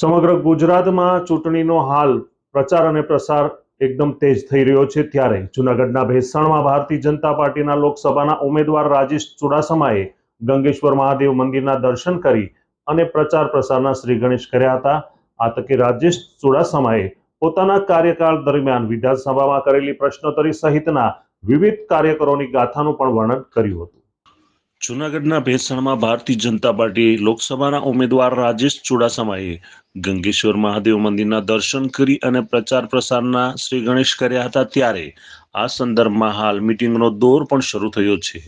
સમગ્ર ગુજરાતમાં ચૂંટણીનો હાલ પ્રચાર અને પ્રસાર એકદમ તેજ થઈ રહ્યો છે ત્યારે જૂનાગઢના ભેસાણમાં ભારતીય જનતા પાર્ટીના લોકસભાના ઉમેદવાર રાજેશ ચુડાસમાએ ગંગેશ્વર મહાદેવ મંદિરના દર્શન કરી અને પ્રચાર પ્રસારના શ્રી ગણેશ કર્યા હતા. આ તકે રાજેશ ચુડાસમાએ પોતાના કાર્યકાળ દરમિયાન વિધાનસભામાં કરેલી પ્રશ્નોત્તરી સહિતના વિવિધ કાર્યકરોની ગાથાનું પણ વર્ણન કર્યું હતું. જૂનાગઢના ભેસાણમાં ભારતીય જનતા પાર્ટી લોકસભાના ઉમેદવાર રાજેશ ચુડાસમાએ ગંગેશ્વર મહાદેવ મંદિરના દર્શન કરી અને પ્રચાર પ્રસારના શ્રી ગણેશ કર્યા હતા ત્યારે આ સંદર્ભમાં હાલ મિટિંગનો દોર પણ શરૂ થયો છે.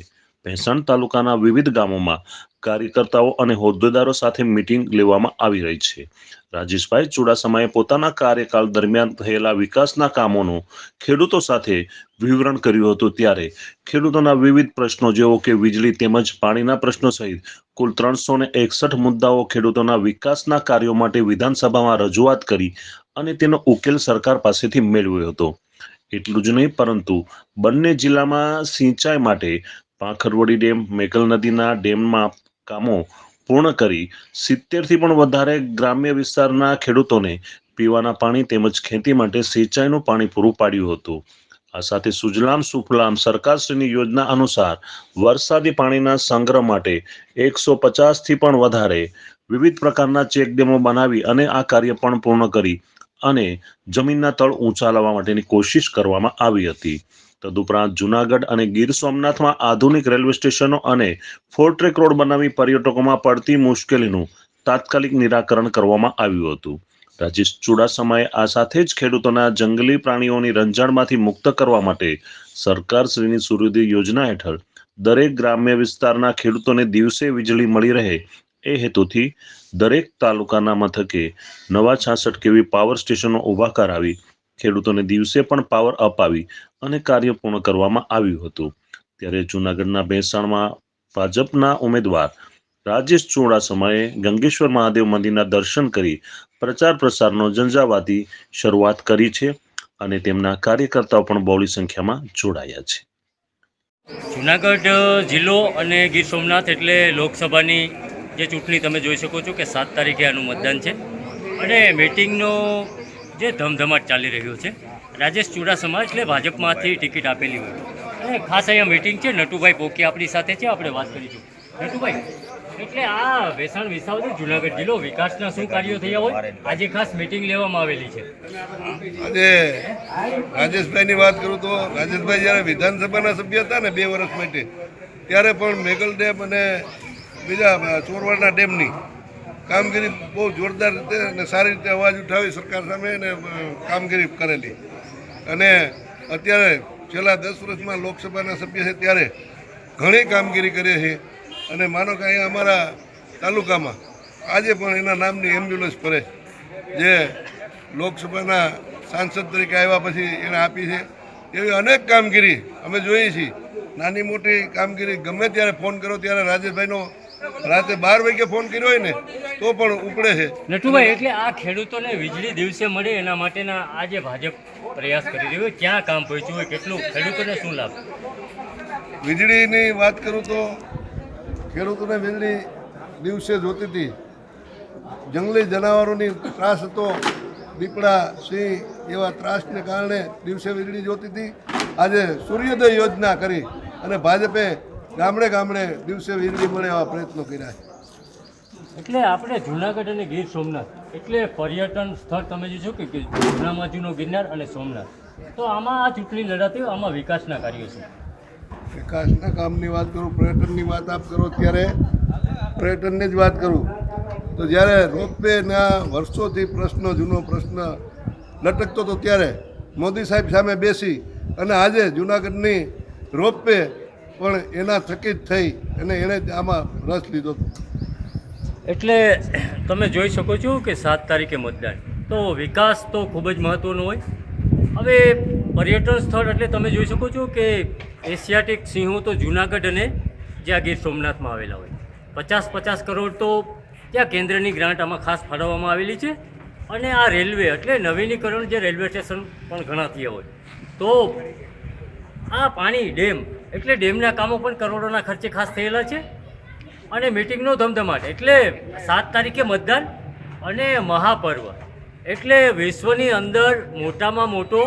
ભેસાણ તાલુકાના વિવિધ ગામોમાં કાર્યકર્તાઓ અને હોદ્દેદારો સાથે મિટિંગ લેવામાં આવી રહી છે. રાજેશભાઈ ચુડાસમાએ પોતાના કાર્યકાળ દરમિયાન થયેલા વિકાસના કામોનું ખેડૂતો સાથે વિવરણ કર્યું હતું ત્યારે ખેડૂતોના વિવિધ પ્રશ્નો જેવો કે વીજળી તેમજ પાણીના પ્રશ્નો સહિત કુલ ત્રણસો ને એકસઠ મુદ્દાઓ ખેડૂતોના વિકાસના કાર્યો માટે વિધાનસભામાં રજૂઆત કરી અને તેનો ઉકેલ સરકાર પાસેથી મેળવ્યો હતો. એટલું જ નહીં પરંતુ બંને જિલ્લામાં સિંચાઈ માટે પાંખરવડી ડેમ, મેઘલ નદીના ડેમમાં કામો પૂર્ણ કરી સિત્તેરથી પણ વધારે ગ્રામ્ય વિસ્તારના ખેડૂતોને પીવાના પાણી તેમજ ખેતી માટે સિંચાઈનું પાણી પૂરું પાડ્યું હતું. આ સાથે સુજલામ સુફલામ સરકારશ્રીની યોજના અનુસાર વરસાદી પાણીના સંગ્રહ માટે એકસો પચાસથી પણ વધારે વિવિધ પ્રકારના ચેકડેમો બનાવી અને આ કાર્ય પણ પૂર્ણ કરી અને જમીનના તળ ઊંચા લાવવા માટેની કોશિશ કરવામાં આવી હતી. તદુપરાંત જુનાગઢ અને ગીર સોમનાથમાં આધુનિક રેલવે સ્ટેશનો અને ફોર ટ્રેક રોડ બનાવી પર્યટકોમાં પડતી મુશ્કેલીનું તાત્કાલિક નિરાકરણ કરવામાં આવ્યું હતું. રાજેશ ચુડાસમાએ આ સાથે જ ખેડૂતોના જંગલી પ્રાણીઓની રંજાણમાંથી મુક્ત કરવા માટે સરકારશ્રીની સૂર્યોદય યોજના હેઠળ દરેક ગ્રામ્ય વિસ્તારના ખેડૂતોને દિવસે વીજળી મળી રહે એ હેતુથી દરેક તાલુકાના મથકે નવા છાસઠ કેવી પાવર સ્ટેશનો ઊભા કરાવી ખેડૂતોને દિવસે પણ પાવર અપાવી અને કાર્ય પૂર્ણ કરવામાં આવ્યું હતું. ત્યારે જૂનાગઢના ભેંસાણમાં ભાજપના ઉમેદવાર રાજેશ ચુડાસમાએ ગંગેશ્વર મહાદેવ મંદિરના દર્શન કરી પ્રચાર પ્રસારનો ઝંઝાવાતી શરૂઆત કરી છે અને તેમના કાર્યકર્તાઓ પણ બહોળી સંખ્યામાં જોડાયા છે. જુનાગઢ જિલ્લો અને ગીર સોમનાથ એટલે લોકસભાની જે ચૂંટણી તમે જોઈ શકો છો કે સાત તારીખે આનું મતદાન છે. અને મિટિંગનો જે ધમધમાટ ચાલી રહ્યો છે. રાજેશ ચુડાસમા એટલે ભાજપમાંથી ટિકિટ આપેલી હોય. અને ખાસ અહીંયા મિટિંગ છે. નટુભાઈ પોકી આપણી સાથે છે. આપણે વાત કરીશું. નટુભાઈ, એટલે આ વેસાણ વિસાવદર જુનાગઢ જિલ્લો વિકાસના શું કાર્યો થયા હોય? આજે ખાસ મિટિંગ લેવામાં આવેલી છે. આજે રાજેશભાઈની વાત કરું તો રાજેશભાઈ જ્યારે વિધાનસભાના સભ્ય હતા ને બે વર્ષ માટે, ત્યારે પણ મેઘલ ડેમ અને બીજા ચોરવાડના ડેમની કામગીરી બહુ જોરદાર રીતે અને સારી રીતે અવાજ ઉઠાવી સરકાર સામે અને કામગીરી કરેલી. અને અત્યારે છેલ્લા દસ વર્ષમાં લોકસભાના સભ્ય છે ત્યારે ઘણી કામગીરી કરે છે. અને માનો કે અહીંયા અમારા તાલુકામાં આજે પણ એના નામની એમ્બ્યુલન્સ ફરે જે લોકસભાના સાંસદ તરીકે આવ્યા પછી એને આપી છે. એવી અનેક કામગીરી અમે જોઈએ છીએ. નાની મોટી કામગીરી ગમે ત્યારે ફોન કરો ત્યારે રાજેશભાઈનો રાતે બાર વાગે ફોન કર્યો હોય ને તો પણ ઉપડે છે. નટુભાઈ એટલે આ ખેડૂતોને વીજળી દિવસે મળે એના માટેના આજે ભાજપ પ્રયાસ કરી રહ્યો હોય ક્યાં કામ પહોંચ્યું હોય કેટલું ખેડૂતોને શું લાભ? વીજળીની વાત કરું તો ખેડૂતોને વીજળી દિવસે જોતી હતી. જંગલી જનાવરોની ત્રાસ હતો. દીપડા સિંહ એવા ત્રાસને કારણે દિવસે વીજળી જોતી હતી. આજે સૂર્યોદય યોજના કરી અને ભાજપે ગામડે ગામડે દિવસે વીજળી મળે એવા પ્રયત્નો કર્યા છે. એટલે આપણે જુનાગઢ અને ગીર સોમનાથ, એટલે પર્યટન સ્થળ તમે જે છો કે જૂનામાં જૂનો ગિરનાર અને સોમનાથ, તો આમાં આ ચૂંટણી લડાતી આમાં વિકાસના કાર્યો છે. વિકાસના કામની વાત કરું, પર્યટનની વાત આપ કરો, ત્યારે પર્યટનની જ વાત કરું. તો જ્યારે રોપવેના વર્ષોથી પ્રશ્ન, જૂનો પ્રશ્ન લટકતો હતો ત્યારે મોદી સાહેબ સામે બેસી અને આજે જૂનાગઢની રોપવે પણ એના થકી જ થઈ અને એણે આમાં રસ લીધો હતો. એટલે તમે જોઈ શકો છો કે સાત તારીખે મતદાન. તો વિકાસ તો ખૂબ જ મહત્ત્વનો હોય. હવે પર્યટન સ્થળ એટલે તમે જોઈ શકો છો કે એશિયાટિક સિંહો તો જુનાગઢ અને જ્યાં ગીર સોમનાથમાં આવેલા હોય. પચાસ પચાસ કરોડ તો ત્યાં કેન્દ્રની ગ્રાન્ટ આમાં ખાસ ફાળવવામાં આવેલી છે. અને આ રેલવે એટલે નવીનીકરણ જે રેલવે સ્ટેશન પણ ઘણા થયા હોય. તો આ પાણી ડેમ એટલે ડેમના કામો પણ કરોડોના ખર્ચે ખાસ થયેલા છે. અને મિટિંગનો ધમધમાટ. એટલે સાત તારીખે મતદાન અને મહાપર્વ. એટલે વિશ્વની અંદર મોટામાં મોટો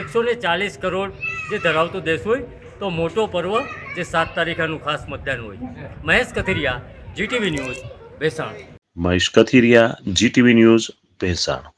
એકસો ને ચાલીસ કરોડ જે ધરાવતો દેશ હોય, તો મોટો પર્વ જે સાત તારીખનું ખાસ મતદાન હોય. Mahesh Kathiriya GTV news Bhesan. Mahesh Kathiriya GTV news Bhesan.